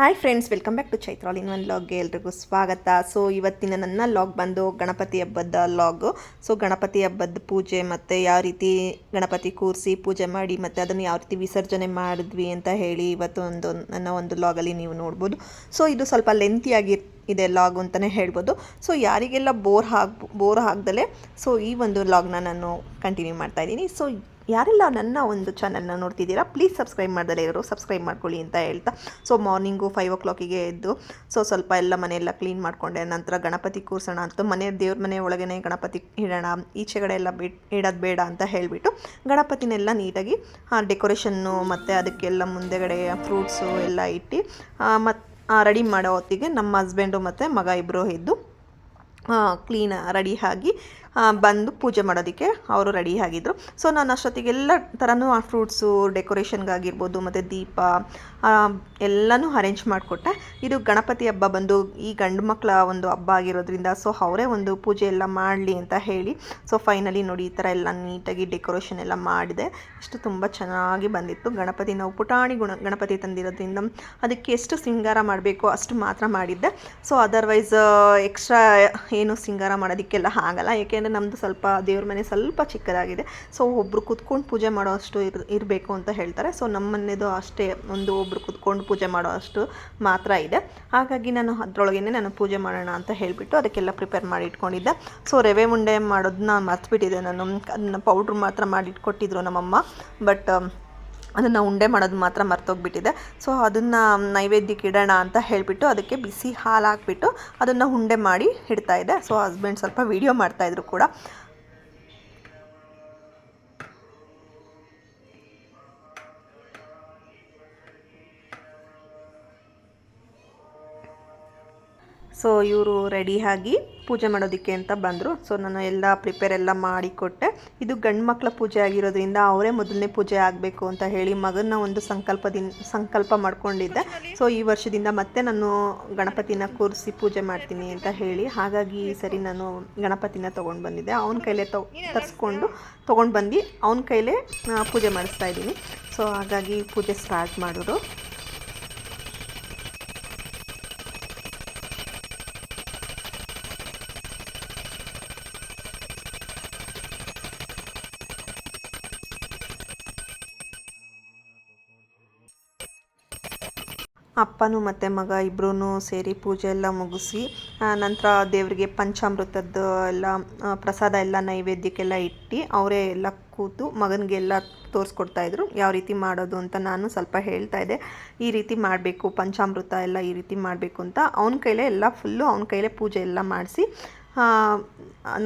Hi friends welcome back to Chaitral in one ಲಾಗ್ಗೆ ಎಲ್ರಿಗೂ ಸ್ವಾಗತ. So ಇವತ್ತಿನ ನನ್ನ ಲಾಗ್ ಬಂದು ಗಣಪತಿ ಹಬ್ಬದ ಲಾಗು ಸೊ ಗಣಪತಿ ಹಬ್ಬದ ಪೂಜೆ ಮತ್ತು ಯಾವ ರೀತಿ ಗಣಪತಿ ಕೂರಿಸಿ ಪೂಜೆ ಮಾಡಿ ಮತ್ತು ಅದನ್ನು ಯಾವ ರೀತಿ ವಿಸರ್ಜನೆ ಮಾಡಿದ್ವಿ ಅಂತ ಹೇಳಿ ಇವತ್ತು ಒಂದು ನನ್ನ ಒಂದು ಲಾಗಲ್ಲಿ ನೀವು ನೋಡ್ಬೋದು. ಸೊ ಇದು ಸ್ವಲ್ಪ ಲೆಂತಿಯಾಗಿ ಇದೆ ಲಾಗ್ ಅಂತಲೇ ಹೇಳ್ಬೋದು. ಸೊ ಯಾರಿಗೆಲ್ಲ ಬೋರ್ ಹಾಕ್ ಬೋರ್ ಹಾಕ್ದಲೇ ಸೊ ಈ ಒಂದು ಲಾಗ್ನ ನಾನು ಕಂಟಿನ್ಯೂ ಮಾಡ್ತಾ ಇದ್ದೀನಿ. ಸೊ ಯಾರೆಲ್ಲ ನನ್ನ ಒಂದು ಚಾನಲ್ನ ನೋಡ್ತಿದ್ದೀರಾ ಪ್ಲೀಸ್ ಸಬ್ಸ್ಕ್ರೈಬ್ ಮಾಡ್ದಲೇ ಇರೋರು ಸಬ್ಸ್ಕ್ರೈಬ್ ಮಾಡ್ಕೊಳ್ಳಿ ಅಂತ ಹೇಳ್ತಾ. ಸೊ ಮಾರ್ನಿಂಗು ಫೈವ್ ಓ ಕ್ಲಾಕಿಗೆ ಎದ್ದು ಸೊ ಸ್ವಲ್ಪ ಎಲ್ಲ ಮನೆಯೆಲ್ಲ ಕ್ಲೀನ್ ಮಾಡಿಕೊಂಡೆ. ನಂತರ ಗಣಪತಿ ಕೂರಿಸೋಣ ಅಂತ ಮನೆ, ದೇವ್ರ ಮನೆ ಒಳಗೇ ಗಣಪತಿ ಇಡೋಣ ಈಚೆಗಡೆ ಎಲ್ಲ ಬಿಟ್ ಇಡೋದು ಬೇಡ ಅಂತ ಹೇಳಿಬಿಟ್ಟು ಗಣಪತಿನೆಲ್ಲ ನೀಟಾಗಿ ಡೆಕೋರೇಷನ್ನು ಮತ್ತು ಅದಕ್ಕೆಲ್ಲ ಮುಂದೆಗಡೆ ಫ್ರೂಟ್ಸು ಎಲ್ಲ ಇಟ್ಟು ಮತ್ತು ರೆಡಿ ಮಾಡೋ ಹೊತ್ತಿಗೆ ನಮ್ಮ ಹಸ್ಬೆಂಡು ಮತ್ತು ಮಗ ಇಬ್ಬರು ಇದ್ದು ಕ್ಲೀನ್ ರೆಡಿ ಆಗಿ ಬಂದು ಪೂಜೆ ಮಾಡೋದಕ್ಕೆ ಅವರು ರೆಡಿ ಆಗಿದ್ದರು ಸೊ ನಾನು ಅಷ್ಟೊತ್ತಿಗೆಲ್ಲ ಥರನೂ ಆ ಫ್ರೂಟ್ಸು ಡೆಕೋರೇಷನ್ಗಾಗಿರ್ಬೋದು ಮತ್ತು ದೀಪ ಎಲ್ಲನೂ ಅರೇಂಜ್ ಮಾಡಿಕೊಟ್ಟೆ. ಇದು ಗಣಪತಿ ಹಬ್ಬ ಬಂದು ಈ ಗಂಡು ಮಕ್ಕಳ ಒಂದು ಹಬ್ಬ ಆಗಿರೋದ್ರಿಂದ ಸೊ ಅವರೇ ಒಂದು ಪೂಜೆ ಎಲ್ಲ ಮಾಡಲಿ ಅಂತ ಹೇಳಿ ಸೊ ಫೈನಲಿ ನೋಡಿ ಈ ಥರ ಎಲ್ಲ ನೀಟಾಗಿ ಡೆಕೋರೇಷನ್ ಎಲ್ಲ ಮಾಡಿದೆ. ಇಷ್ಟು ತುಂಬ ಚೆನ್ನಾಗಿ ಬಂದಿತ್ತು. ಗಣಪತಿ ನಾವು ಪುಟಾಣಿ ಗುಣ, ಗಣಪತಿ ತಂದಿರೋದ್ರಿಂದ ಅದಕ್ಕೆ ಎಷ್ಟು ಸಿಂಗಾರ ಮಾಡಬೇಕು ಅಷ್ಟು ಮಾತ್ರ ಮಾಡಿದ್ದೆ. ಸೊ ಅದರ್ವೈಸ್ ಎಕ್ಸ್ಟ್ರಾ ಏನು ಸಿಂಗಾರ ಮಾಡೋದಕ್ಕೆಲ್ಲ ಆಗಲ್ಲ. ಏಕೆಂದರೆ ನಮ್ಮದು ಸ್ವಲ್ಪ ದೇವ್ರ ಮನೆ ಸ್ವಲ್ಪ ಚಿಕ್ಕದಾಗಿದೆ. ಸೊ ಒಬ್ಬರು ಕುತ್ಕೊಂಡು ಪೂಜೆ ಮಾಡೋ ಅಷ್ಟು ಇರ್, ಇರಬೇಕು ಅಂತ ಹೇಳ್ತಾರೆ. ಸೊ ನಮ್ಮ ಮನೆಯದು ಅಷ್ಟೇ ಒಂದು ಒಬ್ಬರು ಕುತ್ಕೊಂಡು ಪೂಜೆ ಮಾಡೋ ಅಷ್ಟು ಮಾತ್ರ ಇದೆ. ಹಾಗಾಗಿ ನಾನು ಅದರೊಳಗೇ ನಾನು ಪೂಜೆ ಮಾಡೋಣ ಅಂತ ಹೇಳಿಬಿಟ್ಟು ಅದಕ್ಕೆಲ್ಲ ಪ್ರಿಪೇರ್ ಮಾಡಿ ಇಟ್ಕೊಂಡಿದ್ದೆ. ಸೊ ರವೆ ಉಂಡೆ ಮಾಡೋದನ್ನ ಮರ್ತ್ಬಿಟ್ಟಿದ್ದೆ ನಾನು. ಅದನ್ನ ಪೌಡ್ರ್ ಮಾತ್ರ ಮಾಡಿ ಇಟ್ಕೊಟ್ಟಿದ್ರು ನಮ್ಮಮ್ಮ ಬಟ್ ಅದನ್ನು ಉಂಡೆ ಮಾಡೋದು ಮಾತ್ರ ಮರ್ತೋಗ್ಬಿಟ್ಟಿದೆ. ಸೊ ಅದನ್ನು ನೈವೇದ್ಯಕ್ಕೆ ಇಡೋಣ ಅಂತ ಹೇಳಿಬಿಟ್ಟು ಅದಕ್ಕೆ ಬಿಸಿ ಹಾಲು ಹಾಕ್ಬಿಟ್ಟು ಅದನ್ನು ಉಂಡೆ ಮಾಡಿ ಇಡ್ತಾ ಇದೆ. ಸೊ ಹಸ್ಬೆಂಡ್ ಸ್ವಲ್ಪ ವೀಡಿಯೋ ಮಾಡ್ತಾಯಿದ್ರು ಕೂಡ. ಸೊ ಇವರು ರೆಡಿಯಾಗಿ ಪೂಜೆ ಮಾಡೋದಕ್ಕೆ ಅಂತ ಬಂದರು. ಸೊ ನಾನು ಎಲ್ಲ ಪ್ರಿಪೇರ್ ಎಲ್ಲ ಮಾಡಿಕೊಟ್ಟೆ ಇದು ಗಂಡು ಮಕ್ಕಳ ಪೂಜೆ ಆಗಿರೋದ್ರಿಂದ ಅವರೇ ಮೊದಲನೇ ಪೂಜೆ ಆಗಬೇಕು ಅಂತ ಹೇಳಿ ಮಗನ ಒಂದು ಸಂಕಲ್ಪದಿಂದ ಸಂಕಲ್ಪ ಮಾಡ್ಕೊಂಡಿದ್ದೆ. ಸೊ ಈ ವರ್ಷದಿಂದ ಮತ್ತೆ ನಾನು ಗಣಪತಿನ ಕೂರಿಸಿ ಪೂಜೆ ಮಾಡ್ತೀನಿ ಅಂತ ಹೇಳಿ. ಹಾಗಾಗಿ ಈ ಸರಿ ನಾನು ಗಣಪತಿನ ತೊಗೊಂಡು ಬಂದಿದ್ದೆ. ಅವನ ಕೈಲೇ ತರಿಸ್ಕೊಂಡು ತೊಗೊಂಡು ಬಂದು ಅವನ ಕೈಲೇ ಪೂಜೆ ಮಾಡಿಸ್ತಾ ಇದ್ದೀನಿ. ಸೊ ಹಾಗಾಗಿ ಪೂಜೆ ಸ್ಟಾರ್ಟ್ ಮಾಡೋರು ಅಪ್ಪನೂ ಮತ್ತು ಮಗ ಇಬ್ಬರೂ ಸೇರಿ ಪೂಜೆ ಎಲ್ಲ ಮುಗಿಸಿ ನಂತರ ದೇವರಿಗೆ ಪಂಚಾಮೃತದ್ದು ಎಲ್ಲ ಪ್ರಸಾದ ಎಲ್ಲ ನೈವೇದ್ಯಕ್ಕೆಲ್ಲ ಇಟ್ಟು ಅವರೇ ಎಲ್ಲ ಕೂತು ಮಗನಿಗೆಲ್ಲ ತೋರಿಸ್ಕೊಡ್ತಾಯಿದ್ರು ಯಾವ ರೀತಿ ಮಾಡೋದು ಅಂತ ನಾನು ಸ್ವಲ್ಪ ಹೇಳ್ತಾ ಇದ್ದೆ. ಈ ರೀತಿ ಮಾಡಬೇಕು, ಪಂಚಾಮೃತ ಎಲ್ಲ ಈ ರೀತಿ ಮಾಡಬೇಕು ಅಂತ. ಅವನ ಕೈಲೇ ಎಲ್ಲ ಫುಲ್ಲು ಅವನ ಕೈಲೇ ಪೂಜೆ ಎಲ್ಲ ಮಾಡಿಸಿ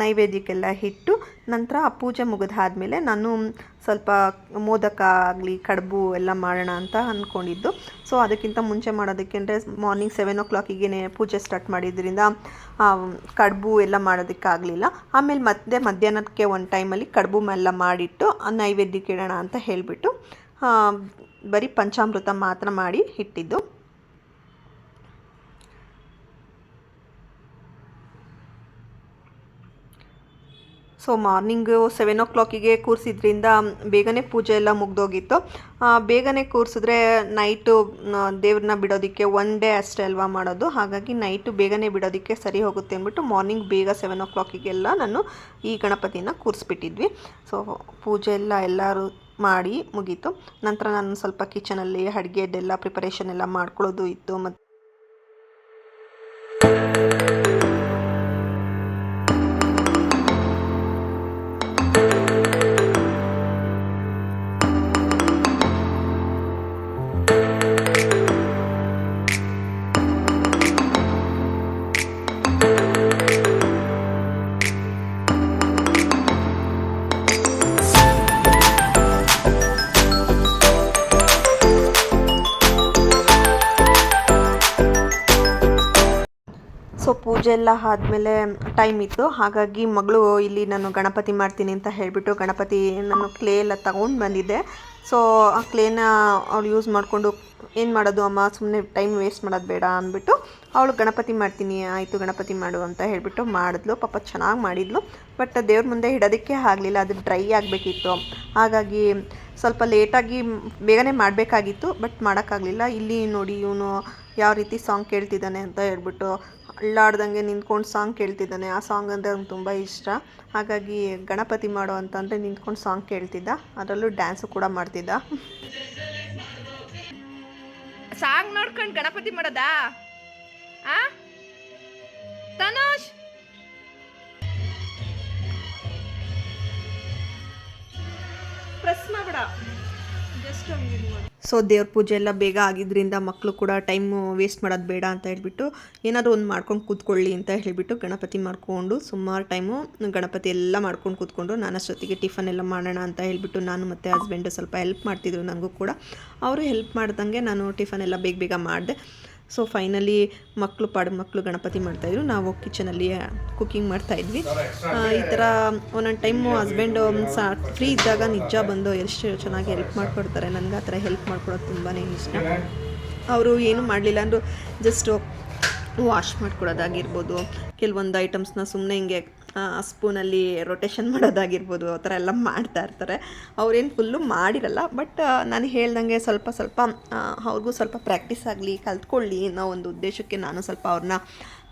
ನೈವೇದ್ಯಕ್ಕೆಲ್ಲ ಇಟ್ಟು ನಂತರ ಆ ಪೂಜೆ ಮುಗಿದಾದ್ಮೇಲೆ ನಾನು ಸ್ವಲ್ಪ ಮೋದಕ ಆಗಲಿ, ಕಡುಬು ಎಲ್ಲ ಮಾಡೋಣ ಅಂತ ಅಂದ್ಕೊಂಡಿದ್ದು. ಸೊ ಅದಕ್ಕಿಂತ ಮುಂಚೆ ಮಾಡೋದಕ್ಕೆ ಅಂದರೆ ಮಾರ್ನಿಂಗ್ ಸೆವೆನ್ ಓ ಕ್ಲಾಕಿಗೆ ಪೂಜೆ ಸ್ಟಾರ್ಟ್ ಮಾಡಿದ್ರಿಂದ ಕಡುಬು ಎಲ್ಲ ಮಾಡೋದಕ್ಕಾಗಲಿಲ್ಲ ಆಮೇಲೆ ಮತ್ತೆ ಮಧ್ಯಾಹ್ನಕ್ಕೆ ಒಂದು ಟೈಮಲ್ಲಿ ಕಡುಬು ಎಲ್ಲ ಮಾಡಿಟ್ಟು ನೈವೇದ್ಯಕ್ಕೆ ಇಡೋಣ ಅಂತ ಹೇಳಿಬಿಟ್ಟು ಬರೀ ಪಂಚಾಮೃತ ಮಾತ್ರ ಮಾಡಿ ಇಟ್ಟಿದ್ದು. ಸೊ ಮಾರ್ನಿಂಗು ಸೆವೆನ್ ಓ ಕ್ಲಾಕಿಗೆ ಕೂರಿಸಿದ್ರಿಂದ ಬೇಗನೆ ಪೂಜೆ ಎಲ್ಲ ಮುಗ್ದೋಗಿತ್ತು. ಬೇಗನೆ ಕೂರಿಸಿದ್ರೆ ನೈಟು ದೇವ್ರನ್ನ ಬಿಡೋದಕ್ಕೆ ಒನ್ ಡೇ ಅಷ್ಟೇ ಅಲ್ವಾ ಮಾಡೋದು. ಹಾಗಾಗಿ ನೈಟು ಬೇಗನೆ ಬಿಡೋದಕ್ಕೆ ಸರಿ ಹೋಗುತ್ತೆ ಅಂದ್ಬಿಟ್ಟು ಮಾರ್ನಿಂಗ್ ಬೇಗ ಸೆವೆನ್ ಓ ಕ್ಲಾಕಿಗೆಲ್ಲ ನಾನು ಈ ಗಣಪತಿನ ಕೂರಿಸ್ಬಿಟ್ಟಿದ್ವಿ. ಸೊ ಪೂಜೆ ಎಲ್ಲ ಎಲ್ಲರೂ ಮಾಡಿ ಮುಗೀತು. ನಂತರ ನಾನು ಸ್ವಲ್ಪ ಕಿಚನಲ್ಲಿ ಅಡುಗೆದೆಲ್ಲ ಪ್ರಿಪರೇಷನ್ ಎಲ್ಲ ಮಾಡ್ಕೊಳ್ಳೋದು ಇತ್ತು. ಮತ್ತು ಪೂಜೆ ಎಲ್ಲ ಆದಮೇಲೆ ಟೈಮ್ ಇತ್ತು. ಹಾಗಾಗಿ ಮಗಳು, ಇಲ್ಲಿ ನಾನು ಗಣಪತಿ ಮಾಡ್ತೀನಿ ಅಂತ ಹೇಳಿಬಿಟ್ಟು ಗಣಪತಿ ನಾನು ಕ್ಲೇ ಎಲ್ಲ ತಗೊಂಡು ಬಂದಿದ್ದೆ. ಸೊ ಆ ಕ್ಲೇನ ಅವಳು ಯೂಸ್ ಮಾಡಿಕೊಂಡು, ಏನು ಮಾಡೋದು ಅಮ್ಮ? ಸುಮ್ಮನೆ ಟೈಮ್ ವೇಸ್ಟ್ ಮಾಡೋದು ಬೇಡ ಅಂದ್ಬಿಟ್ಟು ಅವಳು, ಗಣಪತಿ ಮಾಡ್ತೀನಿ, ಆಯಿತು ಗಣಪತಿ ಮಾಡು ಅಂತ ಹೇಳಿಬಿಟ್ಟು ಮಾಡಿದ್ಲು. ಪಾಪ ಚೆನ್ನಾಗಿ ಮಾಡಿದ್ಲು. ಬಟ್ ದೇವ್ರ ಮುಂದೆ ಇಡೋದಕ್ಕೆ ಆಗಲಿಲ್ಲ. ಅದು ಡ್ರೈ ಆಗಬೇಕಿತ್ತು. ಹಾಗಾಗಿ ಸ್ವಲ್ಪ ಲೇಟಾಗಿ ಬೇಗನೆ ಮಾಡಬೇಕಾಗಿತ್ತು. ಬಟ್ ಮಾಡೋಕ್ಕಾಗಲಿಲ್ಲ ಇಲ್ಲಿ ನೋಡಿ ಇವನು ಯಾವ ರೀತಿ ಸಾಂಗ್ ಕೇಳ್ತಿದ್ದಾನೆ ಅಂತ ಹೇಳ್ಬಿಟ್ಟು ಅಳ್ಳಾಡ್ದಂಗೆ ನಿಂತ್ಕೊಂಡು ಸಾಂಗ್ ಕೇಳ್ತಿದ್ದಾನೆ. ಆ ಸಾಂಗ್ ಅಂದರೆ ಅವ್ನಿಗೆ ತುಂಬ ಇಷ್ಟ. ಹಾಗಾಗಿ ಗಣಪತಿ ಮಾಡೋ ಅಂತಂದರೆ ನಿಂತ್ಕೊಂಡು ಸಾಂಗ್ ಕೇಳ್ತಿದ್ದ. ಅದರಲ್ಲೂ ಡ್ಯಾನ್ಸು ಕೂಡ ಮಾಡ್ತಿದ್ದ. ಸಾಂಗ್ ನೋಡ್ಕೊಂಡು ಗಣಪತಿ ಮಾಡೋದಾ? ಆ? ತನೋಷ್! ಪ್ರೆಸ್ ಮಾಡಬೇಡ ಸೊ ದೇವ್ರ ಪೂಜೆ ಎಲ್ಲ ಬೇಗ ಆಗಿದ್ದರಿಂದ ಮಕ್ಕಳು ಕೂಡ ಟೈಮು ವೇಸ್ಟ್ ಮಾಡೋದು ಬೇಡ ಅಂತ ಹೇಳ್ಬಿಟ್ಟು ಏನಾದರೂ ಒಂದು ಮಾಡ್ಕೊಂಡು ಕೂತ್ಕೊಳ್ಳಿ ಅಂತ ಹೇಳಿಬಿಟ್ಟು ಗಣಪತಿ ಮಾಡಿಕೊಂಡು ಸುಮಾರು ಟೈಮು ಗಣಪತಿ ಎಲ್ಲ ಮಾಡ್ಕೊಂಡು ಕೂತ್ಕೊಂಡು ನಾನು ಅಷ್ಟೊತ್ತಿಗೆ ಟಿಫನ್ ಎಲ್ಲ ಮಾಡೋಣ ಅಂತ ಹೇಳಿಬಿಟ್ಟು ನಾನು ಮತ್ತು ಹಸ್ಬೆಂಡು ಸ್ವಲ್ಪ ಹೆಲ್ಪ್ ಮಾಡ್ತಿದ್ರು ನನಗೂ ಕೂಡ. ಅವರು ಹೆಲ್ಪ್ ಮಾಡ್ದಂಗೆ ನಾನು ಟಿಫನ್ ಎಲ್ಲ ಬೇಗ ಬೇಗ ಮಾಡಿದೆ. ಸೊ ಫೈನಲಿ ಮಕ್ಕಳು ಪಾಡು ಮಕ್ಕಳು ಗಣಪತಿ ಮಾಡ್ತಾಯಿದ್ರು. ನಾವು ಕಿಚನಲ್ಲಿ ಕುಕ್ಕಿಂಗ್ ಮಾಡ್ತಾಯಿದ್ವಿ. ಈ ಥರ ಒಂದೊಂದು ಟೈಮು ಹಸ್ಬೆಂಡು ಸಾ ಫ್ರೀ ಇದ್ದಾಗ ನಿಜ ಬಂದು ಎಷ್ಟು ಚೆನ್ನಾಗಿ ಹೆಲ್ಪ್ ಮಾಡಿಕೊಡ್ತಾರೆ. ನನಗೆ ಆ ಥರ ಹೆಲ್ಪ್ ಮಾಡ್ಕೊಡೋದು ತುಂಬಾ ಇಷ್ಟ. ಅವರು ಏನೂ ಮಾಡಲಿಲ್ಲ ಅಂದರೂ ಜಸ್ಟು ವಾಶ್ ಮಾಡ್ಕೊಡೋದಾಗಿರ್ಬೋದು. ಕೆಲವೊಂದು ಐಟಮ್ಸ್ನ ಸುಮ್ಮನೆ ಹಿಂಗೆ ಸ್ಪೂನಲ್ಲಿ ರೊಟೇಷನ್ ಮಾಡೋದಾಗಿರ್ಬೋದು, ಆ ಥರ ಎಲ್ಲ ಮಾಡ್ತಾ ಇರ್ತಾರೆ. ಅವ್ರೇನು ಫುಲ್ಲು ಮಾಡಿರಲ್ಲ ಬಟ್ ನಾನು ಹೇಳ್ದಂಗೆ ಸ್ವಲ್ಪ ಸ್ವಲ್ಪ ಅವ್ರಿಗೂ ಸ್ವಲ್ಪ ಪ್ರಾಕ್ಟೀಸ್ ಆಗಲಿ, ಕಲ್ತ್ಕೊಳ್ಳಿ ಅನ್ನೋ ಒಂದು ಉದ್ದೇಶಕ್ಕೆ ನಾನು ಸ್ವಲ್ಪ ಅವ್ರನ್ನ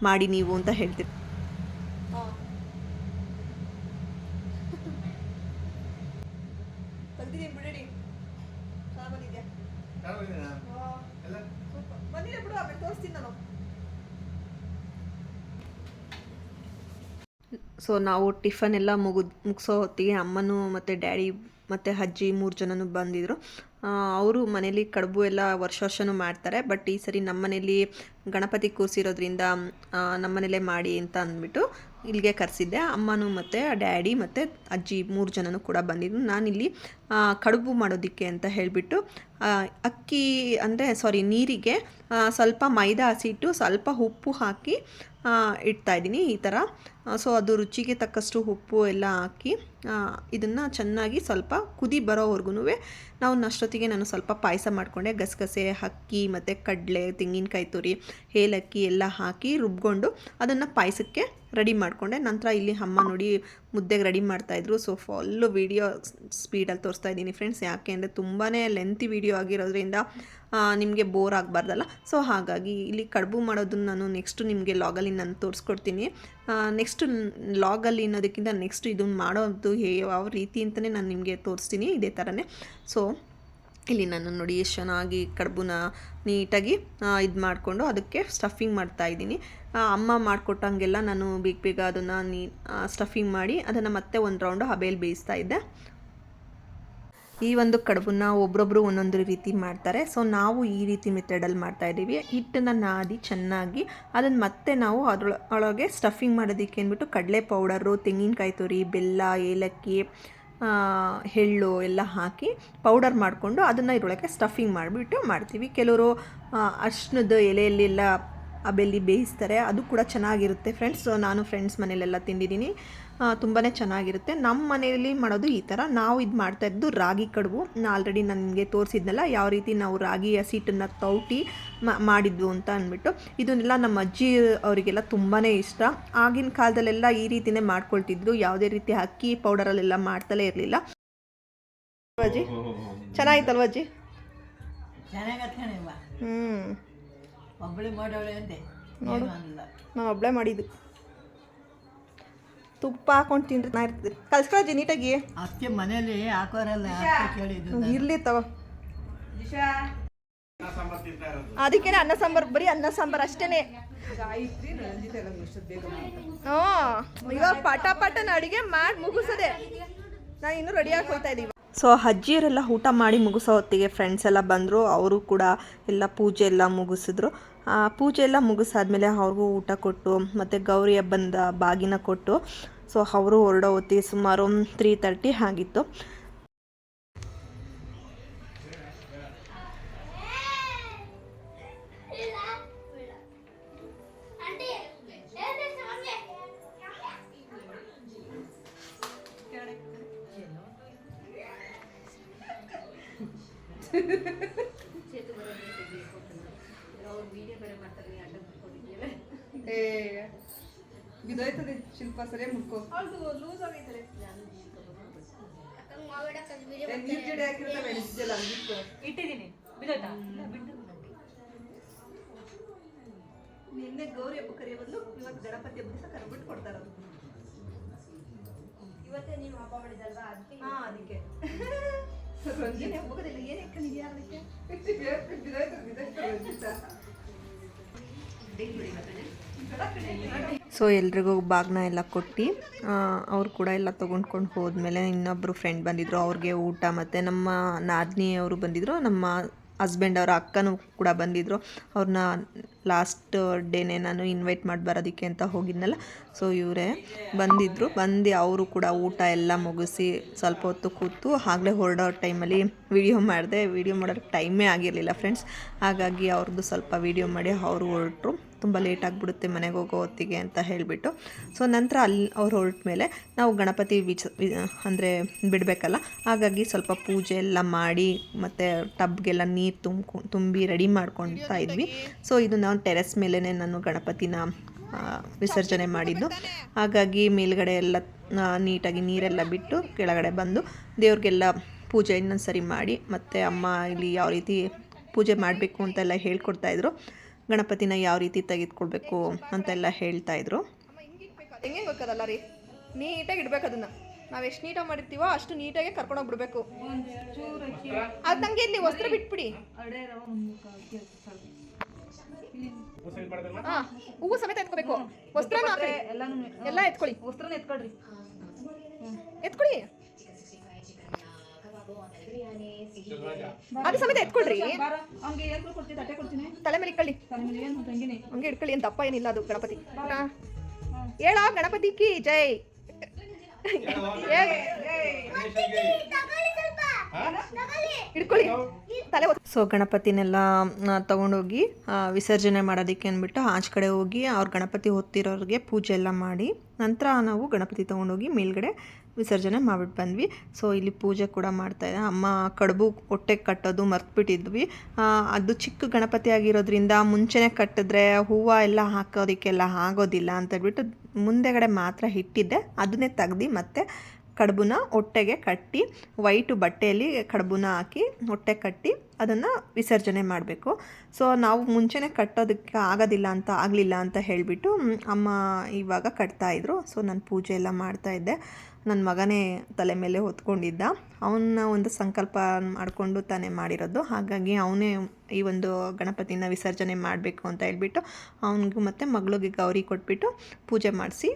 ಮಾಡಿ ನೀವು ಅಂತ ಹೇಳ್ತೀನಿ ಬಿಡಿ ಬಿಡು ಆಮೇಲೆ ತೋರಿಸ್ತೀನಿ ನಾನು ಸೊ ನಾವು ಟಿಫನ್ ಎಲ್ಲ ಮುಗಿದ್, ಮುಗಿಸೋ ಹೊತ್ತಿಗೆ ಅಮ್ಮನೂ ಮತ್ತು ಡ್ಯಾಡಿ ಮತ್ತು ಅಜ್ಜಿ ಮೂರು ಜನನು ಬಂದಿದ್ದರು ಅವರು ಮನೇಲಿ ಕಡುಬು ಎಲ್ಲ ವರ್ಷ ವರ್ಷವೂ ಮಾಡ್ತಾರೆ. ಬಟ್ ಈ ಸರಿ ನಮ್ಮ ಮನೇಲಿ ಗಣಪತಿ ಕೂರಿಸಿರೋದ್ರಿಂದ ನಮ್ಮ ಮನೇಲೇ ಮಾಡಿ ಅಂತ ಅಂದ್ಬಿಟ್ಟು ಇಲ್ಲಿಗೆ ಕರೆಸಿದ್ದೆ. ಅಮ್ಮನೂ ಮತ್ತು ಡ್ಯಾಡಿ ಮತ್ತು ಅಜ್ಜಿ ಮೂರು ಜನನೂ ಕೂಡ ಬಂದಿದ್ದು ನಾನಿಲ್ಲಿ ಕಡುಬು ಮಾಡೋದಕ್ಕೆ ಅಂತ ಹೇಳಿಬಿಟ್ಟು ಅಕ್ಕಿ ಅಂದರೆ ಸಾರಿ ನೀರಿಗೆ ಸ್ವಲ್ಪ ಮೈದಾ ಹಸಿಟ್ಟು ಸ್ವಲ್ಪ ಉಪ್ಪು ಹಾಕಿ ಇಡ್ತಾ ಇದ್ದೀನಿ ಈ ಥರ ಸೊ ಅದು ರುಚಿಗೆ ತಕ್ಕಷ್ಟು ಉಪ್ಪು ಎಲ್ಲ ಹಾಕಿ ಇದನ್ನು ಚೆನ್ನಾಗಿ ಸ್ವಲ್ಪ ಕುದಿ ಬರೋವರೆಗೂ ನಾವು ಅಷ್ಟೊತ್ತಿಗೆ ನಾನು ಸ್ವಲ್ಪ ಪಾಯಸ ಮಾಡಿಕೊಂಡೆ. ಗಸಗಸೆ, ಅಕ್ಕಿ, ಮತ್ತು ಕಡಲೆ, ತೆಂಗಿನಕಾಯಿ ತುರಿ, ಏಲಕ್ಕಿ ಎಲ್ಲ ಹಾಕಿ ರುಬ್ಕೊಂಡು ಅದನ್ನು ಪಾಯಸಕ್ಕೆ ರೆಡಿ ಮಾಡಿಕೊಂಡೆ. ನಂತರ ಇಲ್ಲಿ ಅಮ್ಮ ನೋಡಿ ಮುದ್ದೆಗೆ ರೆಡಿ ಮಾಡ್ತಾಯಿದ್ರು ಸೊ ಫುಲ್ಲು ವೀಡಿಯೋ ಸ್ಪೀಡಲ್ಲಿ ತೋರಿಸ್ತಾ ಇದ್ದೀನಿ ಫ್ರೆಂಡ್ಸ್ ಯಾಕೆ ಅಂದರೆ ತುಂಬಾ ಲೆಂತಿ ವೀಡಿಯೋ ಆಗಿರೋದ್ರಿಂದ ನಿಮಗೆ ಬೋರ್ ಆಗಬಾರ್ದಲ್ಲ. ಸೊ ಹಾಗಾಗಿ ಇಲ್ಲಿ ಕಡುಬು ಮಾಡೋದನ್ನು ನಾನು ನೆಕ್ಸ್ಟು ನಿಮಗೆ ಲಾಗಲ್ಲಿ ನಾನು ತೋರಿಸ್ಕೊಡ್ತೀನಿ. ನೆಕ್ಸ್ಟು ಲಾಗಲ್ಲಿ ಅನ್ನೋದಕ್ಕಿಂತ ನೆಕ್ಸ್ಟ್ ಇದನ್ನು ಮಾಡೋದು ಹೇ, ಯಾವ ರೀತಿ ಅಂತಲೇ ನಾನು ನಿಮಗೆ ತೋರಿಸ್ತೀನಿ ಇದೇ ಥರನೇ ಸೊ ಇಲ್ಲಿ ನಾನು ನೋಡಿ ಎಷ್ಟು ಚೆನ್ನಾಗಿ ಕಡುಬುನ ನೀಟಾಗಿ ಇದು ಮಾಡಿಕೊಂಡು ಅದಕ್ಕೆ ಸ್ಟಫಿಂಗ್ ಮಾಡ್ತಾ ಇದ್ದೀನಿ. ಅಮ್ಮ ಮಾಡಿಕೊಟ್ಟಂಗೆಲ್ಲ ನಾನು ಬೇಗ ಬೇಗ ಅದನ್ನು ನೀ ಸ್ಟಫಿಂಗ್ ಮಾಡಿ ಅದನ್ನು ಮತ್ತೆ ಒಂದು ರೌಂಡು ಹಬೆಯಲ್ಲಿ ಬೇಯಿಸ್ತಾ ಇದ್ದೆ. ಈ ಒಂದು ಕಡುಬನ್ನ ಒಬ್ರೊಬ್ರು ಒಂದೊಂದು ರೀತಿ ಮಾಡ್ತಾರೆ. ಸೊ ನಾವು ಈ ರೀತಿ ಮೆಥಡಲ್ಲಿ ಮಾಡ್ತಾ ಇದ್ದೀವಿ. ಹಿಟ್ಟನ್ನು ನಾದಿ ಚೆನ್ನಾಗಿ ಅದನ್ನು ಮತ್ತೆ ನಾವು ಅದರೊಳಗೆ ಸ್ಟಫಿಂಗ್ ಮಾಡೋದಕ್ಕೆ ಅಂದ್ಬಿಟ್ಟು ಕಡಲೆ ಪೌಡರು ತೆಂಗಿನಕಾಯಿ ತುರಿ, ಬೆಲ್ಲ, ಏಲಕ್ಕಿ ಎಳ್ಳು ಎಲ್ಲ ಹಾಕಿ ಪೌಡರ್ ಮಾಡಿಕೊಂಡು ಅದನ್ನು ಇದರೊಳಗೆ ಸ್ಟಫಿಂಗ್ ಮಾಡಿಬಿಟ್ಟು ಮಾಡ್ತೀವಿ. ಕೆಲವರು ಅರ್ಶಿನದ ಎಲೆಯಲ್ಲೆಲ್ಲ ಆ ಬೆಲ್ಲಿ ಬೇಯಿಸ್ತಾರೆ. ಅದು ಕೂಡ ಚೆನ್ನಾಗಿರುತ್ತೆ ಫ್ರೆಂಡ್ಸ್ ನಾನು ಫ್ರೆಂಡ್ಸ್ ಮನೇಲೆಲ್ಲ ತಿಂದಿದ್ದೀನಿ. ತುಂಬಾ ಚೆನ್ನಾಗಿರುತ್ತೆ. ನಮ್ಮ ಮನೆಯಲ್ಲಿ ಮಾಡೋದು ಈ ಥರ ನಾವು ಇದು ಮಾಡ್ತಾ ಇದ್ದು ರಾಗಿ ಕಡುಬು. ನಾ ಆಲ್ರೆಡಿ ನನಗೆ ತೋರಿಸಿದ್ನಲ್ಲ ಯಾವ ರೀತಿ ನಾವು ರಾಗಿ ಹಸಿಟ್ಟನ್ನು ತೌಟಿ ಮಾಡಿದ್ವು ಅಂತ ಅಂದ್ಬಿಟ್ಟು. ಇದನ್ನೆಲ್ಲ ನಮ್ಮ ಅಜ್ಜಿ ಅವರಿಗೆಲ್ಲ ತುಂಬಾ ಇಷ್ಟ. ಆಗಿನ ಕಾಲದಲ್ಲೆಲ್ಲ ಈ ರೀತಿನೇ ಮಾಡ್ಕೊಳ್ತಿದ್ರು. ಯಾವುದೇ ರೀತಿ ಅಕ್ಕಿ ಪೌಡರಲ್ಲೆಲ್ಲ ಮಾಡ್ತಲೇ ಇರಲಿಲ್ಲ. ಅಜ್ಜಿ ಚೆನ್ನಾಗಿತ್ತಲ್ವ ಅಜ್ಜಿ? ಹ್ಞೂ ಒಬ್ಬಳೇ ಮಾಡಿದ್ದು. ತುಪ್ಪ ಹಾಕೊಂಡು ತಿಂದ್ರೆ ನಾ ಇರ್ತದೆ ಕಲ್ಸ್ಕೊಳಜ್ಜಿ ನೀಟಾಗಿ. ಅತ್ತೆ ಮನೇಲಿ ಹಾಕೋರಲ್ಲ ಕೇಳಿದ್ದು. ಇರ್ಲಿ ತವ ಅದಕ್ಕೇನೆ ಅನ್ನ ಸಾಂಬಾರ್ ಬರೀ ಅನ್ನ ಸಾಂಬಾರ್ ಅಷ್ಟೇನೆ. ಹ್ಞೂ. ಇವಾಗ ಪಟ ಪಟನ ಅಡಿಗೆ ಮಾಡಿ ಮುಗಿಸದೆ. ನಾನು ಇನ್ನೂ ರೆಡಿ ಹೋಗ್ತಾ ಇದ್ದೀವಿ ಸೊ ಅಜ್ಜಿಯರೆಲ್ಲ ಊಟ ಮಾಡಿ ಮುಗಿಸೋ ಹೊತ್ತಿಗೆ ಫ್ರೆಂಡ್ಸ್ ಎಲ್ಲ ಬಂದರು. ಅವರು ಕೂಡ ಎಲ್ಲ ಪೂಜೆ ಎಲ್ಲ ಮುಗಿಸಿದ್ರು. ಪೂಜೆ ಎಲ್ಲ ಮುಗಿಸಾದ್ಮೇಲೆ ಅವ್ರಿಗೂ ಊಟ ಕೊಟ್ಟು, ಮತ್ತು ಗೌರಿ ಹಬ್ಬದ ಬಾಗಿನ ಕೊಟ್ಟು, ಸೊ ಅವರು ಹೊರಡೋ ಹೊತ್ತಿಗೆ ಸುಮಾರು ತ್ರೀ ತರ್ಟಿ ಆಗಿತ್ತು. ಬಿದೋಯ್ತದೆ ಶಿಲ್ಪ ಸರಿಯಾಗಿ ಮುಟ್ಕೋ ಇಟ್ಟಿದ್ದೀನಿ ಬಿದ್ದೋಯ್ತಾ ನಿನ್ನೆ ಗೌರಿ ಹಬ್ಬ ಕರೆಯೋ ಬದಲು ಇವತ್ತು ಗಣಪತಿ ಹಬ್ಬ ದಿವಸ ಕರ್ಬಿಟ್ಟು ಕೊಡ್ತಾರ ಇವತ್ತೇ ನೀವು ಹಬ್ಬ ಮಾಡಿದಲ್ವಾ ಅದಕ್ಕೆ ಹಾ ಅದಕ್ಕೆ ರಂಜಿನಿ ಹಬ್ಬದಲ್ಲಿ ಏನ್ ಇಟ್ಕೊಂಡಿದ್ಯಾ ಅದಕ್ಕೆ ಸೊ ಎಲ್ರಿಗೂ ಬಾಗ್ನ ಎಲ್ಲ ಕೊಟ್ಟು ಅವ್ರು ಕೂಡ ಎಲ್ಲ ತೊಗೊಂಡ್ಕೊಂಡು ಹೋದ್ಮೇಲೆ ಇನ್ನೊಬ್ಬರು ಫ್ರೆಂಡ್ ಬಂದಿದ್ರು, ಅವ್ರಿಗೆ ಊಟ ಮತ್ತು ನಮ್ಮ ನಾದಿನಿ ಅವರು ಬಂದಿದ್ರು, ನಮ್ಮ ಹಸ್ಬೆಂಡ್ ಅವರ ಅಕ್ಕನೂ ಕೂಡ ಬಂದಿದ್ರು. ಅವ್ರನ್ನ ಲಾಸ್ಟ್ ಡೇನೇ ನಾನು ಇನ್ವೈಟ್ ಮಾಡಿ ಬರೋದಕ್ಕೆ ಅಂತ ಹೋಗಿದ್ನಲ್ಲ ಸೊ ಇವರೇ ಬಂದಿದ್ರು. ಬಂದು ಅವರು ಕೂಡ ಊಟ ಎಲ್ಲ ಮುಗಿಸಿ ಸ್ವಲ್ಪ ಹೊತ್ತು ಕೂತು, ಆಗಲೇ ಹೊರಡೋ ಟೈಮಲ್ಲಿ ವಿಡಿಯೋ ಮಾಡಿದೆ. ವಿಡಿಯೋ ಮಾಡೋಕ್ಕೆ ಟೈಮೇ ಆಗಿರಲಿಲ್ಲ ಫ್ರೆಂಡ್ಸ್ ಹಾಗಾಗಿ ಅವ್ರದ್ದು ಸ್ವಲ್ಪ ವಿಡಿಯೋ ಮಾಡಿ ಅವರು ಹೊರಟರು. ತುಂಬ ಲೇಟ್ ಆಗಿಬಿಡುತ್ತೆ ಮನೆಗೆ ಹೋಗೋ ಹೊತ್ತಿಗೆ ಅಂತ ಹೇಳಿಬಿಟ್ಟು. ಸೊ ನಂತರ ಅಲ್ಲಿ ಅವ್ರು ಹೊರಟ ಮೇಲೆ ನಾವು ಗಣಪತಿ ವಿಚ ಅಂದರೆ ಬಿಡಬೇಕಲ್ಲ. ಹಾಗಾಗಿ ಸ್ವಲ್ಪ ಪೂಜೆ ಎಲ್ಲ ಮಾಡಿ, ಮತ್ತು ಟಬ್ಗೆಲ್ಲ ನೀರು ತುಂಬ್ಕೊ, ತುಂಬಿ ರೆಡಿ ಮಾಡ್ಕೊಳ್ತಾ ಇದ್ವಿ. ಸೊ ಇದು ನಾವು ಟೆರೆಸ್ ಮೇಲೇ ನಾನು ಗಣಪತಿನ ವಿಸರ್ಜನೆ ಮಾಡಿದ್ದು. ಹಾಗಾಗಿ ಮೇಲ್ಗಡೆ ಎಲ್ಲ ನೀಟಾಗಿ ನೀರೆಲ್ಲ ಬಿಟ್ಟು ಕೆಳಗಡೆ ಬಂದು ದೇವ್ರಿಗೆಲ್ಲ ಪೂಜೆ ಇನ್ನೊಂದು ಸರಿ ಮಾಡಿ, ಮತ್ತು ಅಮ್ಮ ಇಲ್ಲಿ ಯಾವ ರೀತಿ ಪೂಜೆ ಮಾಡಬೇಕು ಅಂತೆಲ್ಲ ಹೇಳ್ಕೊಡ್ತಾಯಿದ್ರು ಗಣಪತಿನ ಯಾವ ರೀತಿ ತೆಗೆದುಕೊಳ್ಬೇಕು ಅಂತೆಲ್ಲ ಹೇಳ್ತಾಯಿದ್ರು ಹೆಂಗೆ ಗೊತ್ತದಲ್ಲ ರೀ? ನೀಟಾಗಿ ಇಡ್ಬೇಕು ಅದನ್ನ. ನಾವು ಎಷ್ಟು ನೀಟಾಗಿ ಮಾಡಿರ್ತೀವೋ ಅಷ್ಟು ನೀಟಾಗಿ ಕರ್ಕೊಂಡೋಗಿ ಬಿಡ್ಬೇಕು ಅದು ನಂಗೆ ಇಲ್ಲಿ ವಸ್ತ್ರ ಬಿಟ್ಬಿಡಿ. ಹಾಂ ಹೂವು ಸಮೇತ ಎತ್ಕೋಬೇಕು. ವಸ್ತ್ರ ಎಲ್ಲ ಎತ್ಕೊಳ್ಳಿ. ವಸ್ತ್ರನ ಎತ್ಕೊಳ್ರಿ. ಎತ್ಕೊಳ್ಳಿ. ಅದು ಸಮೇತ ಎತ್ಕೊಳ್ರಿ ಏನು ತಲೆ ಮೇಲೆ ಇಟ್ಕೊಳ್ಳಿ ಏನು ಹಂಗೆ ಇಟ್ಕೊಳ್ಳಿ ಅಂತ ದಪ್ಪ ಏನಿಲ್ಲ ಅದು ಗಣಪತಿ. ಹಾ. ಹೇಳ ಗಣಪತಿ ಕಿ ಜೈ. ಇಟ್ಕೊಳ್ಳಿ. ತಲೆ ಸೊ ಗಣಪತಿನೆಲ್ಲ ತಗೊಂಡೋಗಿ ವಿಸರ್ಜನೆ ಮಾಡೋದಕ್ಕೆ ಅಂದ್ಬಿಟ್ಟು ಆಚೆ ಕಡೆ ಹೋಗಿ ಅವ್ರ ಗಣಪತಿ ಹೊತ್ತಿರೋರಿಗೆ ಪೂಜೆ ಎಲ್ಲ ಮಾಡಿ ನಂತರ ನಾವು ಗಣಪತಿ ತೊಗೊಂಡೋಗಿ ಮೇಲ್ಗಡೆ ವಿಸರ್ಜನೆ ಮಾಡಿಬಿಟ್ಟು ಬಂದ್ವಿ. ಸೊ ಇಲ್ಲಿ ಪೂಜೆ ಕೂಡ ಮಾಡ್ತಾಯಿದ್ದೆ ಅಮ್ಮ ಕಡುಬು ಹೊಟ್ಟೆಗೆ ಕಟ್ಟೋದು ಮರ್ತ್ಬಿಟ್ಟಿದ್ವಿ. ಬಿಟ್ಟಿದ್ವಿ ಅದು ಚಿಕ್ಕ ಗಣಪತಿ ಆಗಿರೋದ್ರಿಂದ ಮುಂಚೆನೇ ಕಟ್ಟಿದ್ರೆ ಹೂವು ಎಲ್ಲ ಹಾಕೋದಕ್ಕೆಲ್ಲ ಆಗೋದಿಲ್ಲ ಅಂತ ಹೇಳ್ಬಿಟ್ಟು ಮುಂದೆಗಡೆ ಮಾತ್ರ ಇಟ್ಟಿದ್ದೆ. ಅದನ್ನೇ ತೆಗ್ದು ಮತ್ತೆ ಕಡುಬುನ ಹೊಟ್ಟೆಗೆ ಕಟ್ಟಿ, ವೈಟು ಬಟ್ಟೆಯಲ್ಲಿ ಕಡುಬುನ ಹಾಕಿ ಹೊಟ್ಟೆ ಕಟ್ಟಿ ಅದನ್ನು ವಿಸರ್ಜನೆ ಮಾಡಬೇಕು. ಸೊ ನಾವು ಮುಂಚೆನೇ ಕಟ್ಟೋದಕ್ಕೆ ಆಗೋದಿಲ್ಲ ಅಂತ ಆಗಲಿಲ್ಲ ಅಂತ ಹೇಳಿಬಿಟ್ಟು ಅಮ್ಮ ಇವಾಗ ಕಟ್ತಾಯಿದ್ರು ಸೊ ನಾನು ಪೂಜೆ ಎಲ್ಲ ಮಾಡ್ತಾಯಿದ್ದೆ ನನ್ನ ಮಗನೇ ತಲೆ ಮೇಲೆ ಹೊತ್ಕೊಂಡಿದ್ದ. ಅವನ್ನ ಒಂದು ಸಂಕಲ್ಪ ಮಾಡಿಕೊಂಡು ತಾನೇ ಮಾಡಿರೋದು. ಹಾಗಾಗಿ ಅವನೇ ಈ ಒಂದು ಗಣಪತಿನ ವಿಸರ್ಜನೆ ಮಾಡಬೇಕು ಅಂತ ಹೇಳ್ಬಿಟ್ಟು, ಅವನಿಗೂ ಮತ್ತು ಮಗಳಿಗೆ ಗೌರಿ ಕೊಟ್ಬಿಟ್ಟು ಪೂಜೆ ಮಾಡಿಸಿ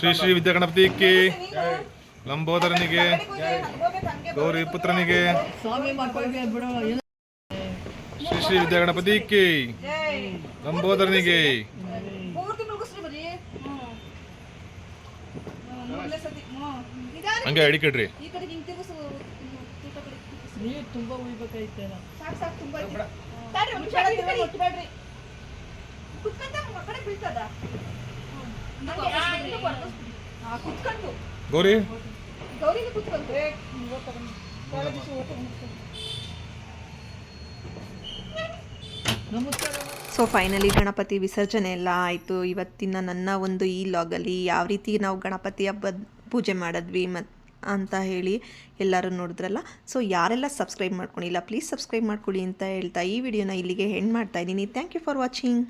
ಶ್ರೀ ಶ್ರೀ ವಿದ್ಯಾಗಣಪತಿಕ್ಕಿ ಲಂಬೋದರನಿಗೆ, ಗೌರಿ ಪುತ್ರನಿಗೆ. ಶ್ರೀ ಶ್ರೀ ವಿದ್ಯಾಗಣಪತಿಕ್ಕಿ ಲಂಬೋದರನಿಗೆ. ಹಂಗೆ ಕಡೆ ನೀರು ತುಂಬ ಉಯ್ಬೇಕಾಯ್ತೇನ. ಸಾಕು ಸಾಕು ಗೌರಿ? ಸೊ ಫೈನಲಿ ಗಣಪತಿ ವಿಸರ್ಜನೆ ಎಲ್ಲ ಆಯಿತು. ಇವತ್ತಿನ ನನ್ನ ಒಂದು ಈ ಲಾಗಲ್ಲಿ ಯಾವ ರೀತಿ ನಾವು ಗಣಪತಿ ಹಬ್ಬದ ಪೂಜೆ ಮಾಡಿದ್ವಿ ಮತ್ತು ಅಂತ ಹೇಳಿ ಎಲ್ಲರೂ ನೋಡಿದ್ರಲ್ಲ. ಸೊ ಯಾರೆಲ್ಲ ಸಬ್ಸ್ಕ್ರೈಬ್ ಮಾಡ್ಕೊಂಡಿಲ್ಲ ಪ್ಲೀಸ್ ಸಬ್ಸ್ಕ್ರೈಬ್ ಮಾಡ್ಕೊಳ್ಳಿ ಅಂತ ಹೇಳ್ತಾ ಈ ವಿಡಿಯೋನ ಇಲ್ಲಿಗೆ ಹೆಣ್ಣು ಮಾಡ್ತಾ ಇದ್ದೀನಿ. Thank you for watching